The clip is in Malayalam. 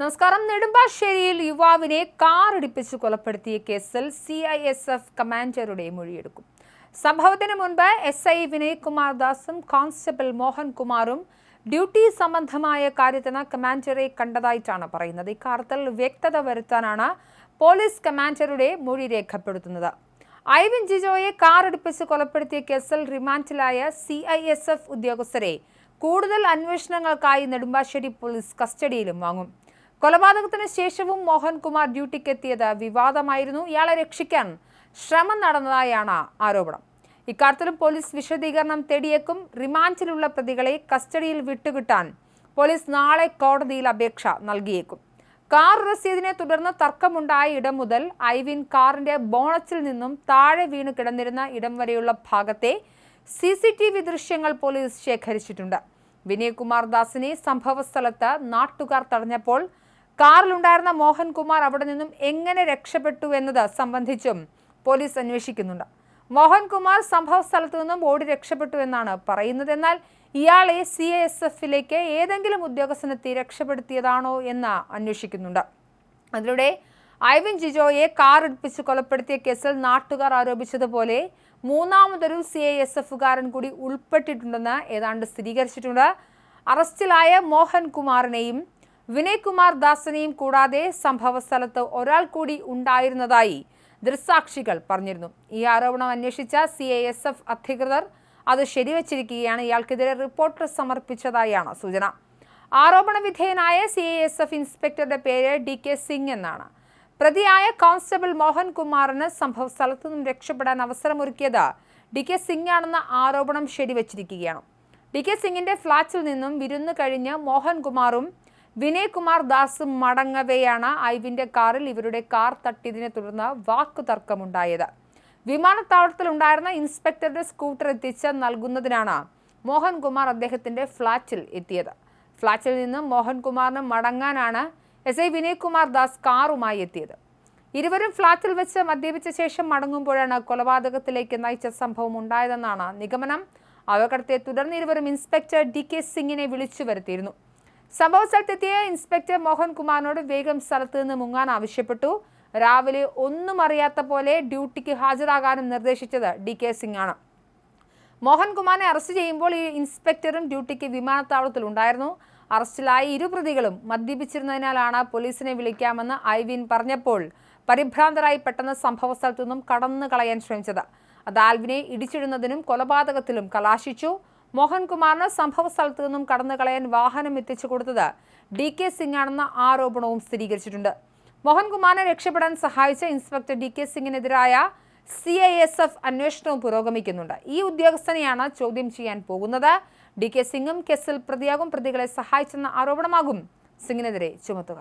നമസ്കാരം. നെടുമ്പാശ്ശേരിയിൽ യുവാവിനെ കാറിടിപ്പിച്ച് കൊലപ്പെടുത്തിയ കേസിൽ സി ഐ എസ് എഫ് കമാൻഡറുടെ മൊഴിയെടുക്കും. സംഭവത്തിന് മുൻപ് എസ് ഐ വിനയ് കുമാർ ദാസും കോൺസ്റ്റബിൾ മോഹൻകുമാറും ഡ്യൂട്ടി സംബന്ധമായ കാര്യത്തിന് കമാൻഡറെ കണ്ടതായിട്ടാണ് പറയുന്നത്. ഇക്കാര്യത്തിൽ വ്യക്തത വരുത്താനാണ് പോലീസ് കമാൻഡറുടെ മൊഴി രേഖപ്പെടുത്തുന്നത്. ഐവിൻ ജിജോയെ കാറിടിപ്പിച്ച് കൊലപ്പെടുത്തിയ കേസിൽ റിമാൻഡിലായ സി ഐ എസ് എഫ് ഉദ്യോഗസ്ഥരെ കൂടുതൽ അന്വേഷണങ്ങൾക്കായി നെടുമ്പാശ്ശേരി പോലീസ് കസ്റ്റഡിയിലും വാങ്ങും. കൊലപാതകത്തിന് ശേഷവും മോഹൻകുമാർ ഡ്യൂട്ടിക്കെത്തിയത് വിവാദമായിരുന്നു. ഇയാളെ രക്ഷിക്കാൻ ശ്രമം നടന്നതായാണ് ആരോപണം. ഇക്കാര്യത്തിലും പോലീസ് വിശദീകരണം തേടിയേക്കും. റിമാൻഡിലുള്ള പ്രതികളെ കസ്റ്റഡിയിൽ വിട്ടുകിട്ടാൻ പോലീസ് നാളെ കോടതിയിൽ അപേക്ഷ നൽകിയേക്കും. കാർ റസീദിനെ തുടർന്ന് തർക്കമുണ്ടായ ഇടം മുതൽ ഐവിൻ കാറിന്റെ ബോണറ്റിൽ നിന്നും താഴെ വീണ് കിടന്നിരുന്ന ഇടം വരെയുള്ള ഭാഗത്തെ സി സി ടി വി ദൃശ്യങ്ങൾ പോലീസ് ശേഖരിച്ചിട്ടുണ്ട്. വിനയകുമാർ ദാസിനെ സംഭവസ്ഥലത്ത് നാട്ടുകാർ തടഞ്ഞപ്പോൾ കാറിലുണ്ടായിരുന്ന മോഹൻകുമാർ അവിടെ നിന്നും എങ്ങനെ രക്ഷപ്പെട്ടു എന്നത് സംബന്ധിച്ചും പോലീസ് അന്വേഷിക്കുന്നുണ്ട്. മോഹൻകുമാർ സംഭവ സ്ഥലത്തു നിന്നും ഓടി രക്ഷപ്പെട്ടു എന്നാണ് പറയുന്നത്. എന്നാൽ ഇയാളെ സി എസ് എഫിലേക്ക് ഏതെങ്കിലും ഉദ്യോഗസ്ഥനെത്തി രക്ഷപ്പെടുത്തിയതാണോ എന്ന് അന്വേഷിക്കുന്നുണ്ട്. അതിലൂടെ ഐവിൻ ജിജോയെ കാർ ഇടിപ്പിച്ച് കൊലപ്പെടുത്തിയ കേസിൽ നാട്ടുകാർ ആരോപിച്ചതുപോലെ മൂന്നാമതൊരു സി ഐ എസ് എഫുകാരൻ കൂടി ഉൾപ്പെട്ടിട്ടുണ്ടെന്ന് ഏതാണ്ട് സ്ഥിരീകരിച്ചിട്ടുണ്ട്. അറസ്റ്റിലായ മോഹൻകുമാറിനെയും വിനയ്കുമാർ ദാസനെയും കൂടാതെ സംഭവസ്ഥലത്ത് ഒരാൾ കൂടി ഉണ്ടായിരുന്നതായി ദൃസാക്ഷികൾ പറഞ്ഞിരുന്നു. ഈ ആരോപണം അന്വേഷിച്ച സി ഐ എസ് എഫ് അധികൃതർ അത് ശരിവച്ചിരിക്കുകയാണ്. ഇയാൾക്കെതിരെ റിപ്പോർട്ട് സമർപ്പിച്ചതായാണ് സൂചന. ആരോപണ വിധേയനായ സി ഐ എസ് എഫ് ഇൻസ്പെക്ടറുടെ പേര് ഡി കെ സിംഗ് എന്നാണ്. പ്രതിയായ കോൺസ്റ്റബിൾ മോഹൻ കുമാറിന് സംഭവ സ്ഥലത്തു നിന്നും രക്ഷപ്പെടാൻ അവസരമൊരുക്കിയത് ഡി കെ സിംഗ് ആണെന്ന ആരോപണം ശരിവച്ചിരിക്കുകയാണ്. ഡി കെ സിംഗിന്റെ ഫ്ളാറ്റിൽ നിന്നും വിരുന്ന് കഴിഞ്ഞ് മോഹൻകുമാറും വിനയ്കുമാർ ദാസ് മടങ്ങവെയാണ് ഐവിന്റെ കാറിൽ ഇവരുടെ കാർ തട്ടിയതിനെ തുടർന്ന് വാക്കുതർക്കമുണ്ടായത്. വിമാനത്താവളത്തിൽ ഉണ്ടായിരുന്ന ഇൻസ്പെക്ടറുടെ സ്കൂട്ടർ എത്തിച്ച് നൽകുന്നതിനാണ് മോഹൻകുമാർ അദ്ദേഹത്തിന്റെ ഫ്ളാറ്റിൽ എത്തിയത്. ഫ്ളാറ്റിൽ നിന്ന് മോഹൻകുമാറിന് മടങ്ങാനാണ് എസ് ഐ വിനയ്കുമാർ ദാസ് കാറുമായി എത്തിയത്. ഇരുവരും ഫ്ളാറ്റിൽ വെച്ച് മദ്യപിച്ച ശേഷം മടങ്ങുമ്പോഴാണ് കൊലപാതകത്തിലേക്ക് നയിച്ച സംഭവം ഉണ്ടായതെന്നാണ് നിഗമനം. അപകടത്തെ തുടർന്ന് ഇരുവരും ഇൻസ്പെക്ടർ ഡി കെ സിംഗിനെ വിളിച്ചു വരുത്തിയിരുന്നു. സംഭവ സ്ഥലത്തെത്തിയ ഇൻസ്പെക്ടർ മോഹൻകുമാറിനോട് വേഗം സ്ഥലത്ത് നിന്ന് മുങ്ങാൻ ആവശ്യപ്പെട്ടു. രാവിലെ ഒന്നും അറിയാത്ത പോലെ ഡ്യൂട്ടിക്ക് ഹാജരാകാനും നിർദ്ദേശിച്ചത് ഡി കെ സിംഗ് ആണ് മോഹൻകുമാറിനെ അറസ്റ്റ് ചെയ്യുമ്പോൾ ഈ ഇൻസ്പെക്ടറും ഡ്യൂട്ടിക്ക് വിമാനത്താവളത്തിൽ ഉണ്ടായിരുന്നു. അറസ്റ്റിലായ ഇരു പ്രതികളും മദ്യപിച്ചിരുന്നതിനാലാണ് പോലീസിനെ വിളിക്കാമെന്ന് ഐവിൻ പറഞ്ഞപ്പോൾ പരിഭ്രാന്തരായി പെട്ടെന്ന് സംഭവ സ്ഥലത്തു നിന്നും കടന്നു കളയാൻ ശ്രമിച്ചത്. അത് ആൽവിനെ ഇടിച്ചിടുന്നതിനും കൊലപാതകത്തിലും കലാശിച്ചു. മോഹൻകുമാറിന് സംഭവ സ്ഥലത്തു നിന്നും കടന്നു കളയാൻ വാഹനം എത്തിച്ചു കൊടുത്തത് ഡി കെ സിംഗ് ആണെന്ന ആരോപണവും സ്ഥിരീകരിച്ചിട്ടുണ്ട്. മോഹൻകുമാറിനെ രക്ഷപ്പെടാൻ സഹായിച്ച ഇൻസ്പെക്ടർ ഡി കെ സിംഗിനെതിരായ സി ഐ എസ് എഫ് അന്വേഷണവും പുരോഗമിക്കുന്നുണ്ട്. ഈ ഉദ്യോഗസ്ഥനെയാണ് ചോദ്യം ചെയ്യാൻ പോകുന്നത്. ഡി കെ സിംഗും കേസിൽ പ്രതിയാകും പ്രതികളെ സഹായിച്ചെന്ന ആരോപണമാകും സിംഗിനെതിരെ ചുമത്തുക.